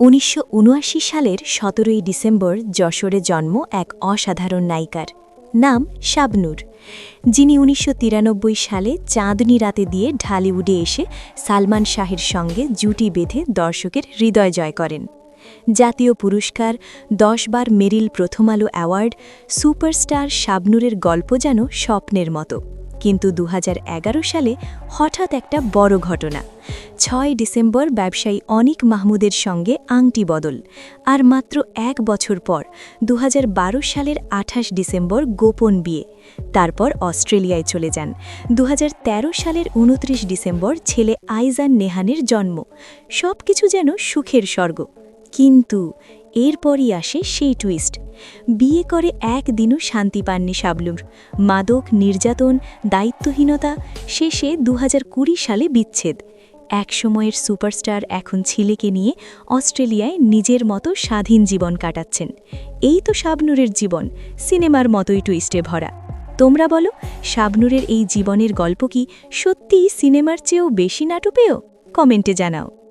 উনিশশো উনআশি সালের সতেরোই ডিসেম্বর যশোরে জন্ম এক অসাধারণ নায়িকার নাম শাবনূর। যিনি উনিশশো তিরানব্বই সালে চাঁদনি রাতে দিয়ে ঢালিউডে এসে সালমান শাহের সঙ্গে জুটি বেঁধে দর্শকের হৃদয় জয় করেন। জাতীয় পুরস্কার দশবার মেরিল প্রথম আলো অ্যাওয়ার্ড, সুপারস্টার শাবনূরের গল্প যেন স্বপ্নের মতো। কিন্তু দু হাজার এগারো সালে হঠাৎ একটা বড় ঘটনা। ছয় ডিসেম্বর ব্যবসায়ী অনিক মাহমুদের সঙ্গে আংটি বদল। আর মাত্র এক বছর পর দু হাজার বারো সালের আঠাশ ডিসেম্বর গোপন বিয়ে। তারপর অস্ট্রেলিয়ায় চলে যান। দু হাজার তেরো সালের উনত্রিশ ডিসেম্বর ছেলে আইজান নেহানের জন্ম। সব কিছু যেন সুখের স্বর্গ। কিন্তু এরপরই আসে সেই টুইস্ট। বিয়ে করে একদিনও শান্তি পাননি শাবলুর। মাদক, নির্যাতন, দায়িত্বহীনতা, শেষে দু হাজার কুড়ি সালে বিচ্ছেদ। এক সময়ের সুপারস্টার এখন ছেলেকে নিয়ে অস্ট্রেলিয়ায় নিজের মতো স্বাধীন জীবন কাটাচ্ছেন। এই তো শাবনুরের জীবন, সিনেমার মতোই টুইস্টে ভরা। তোমরা বলো, শাবনুরের এই জীবনের গল্প কি সত্যিই সিনেমার চেয়েও বেশি নাটুপেও কমেন্টে জানাও।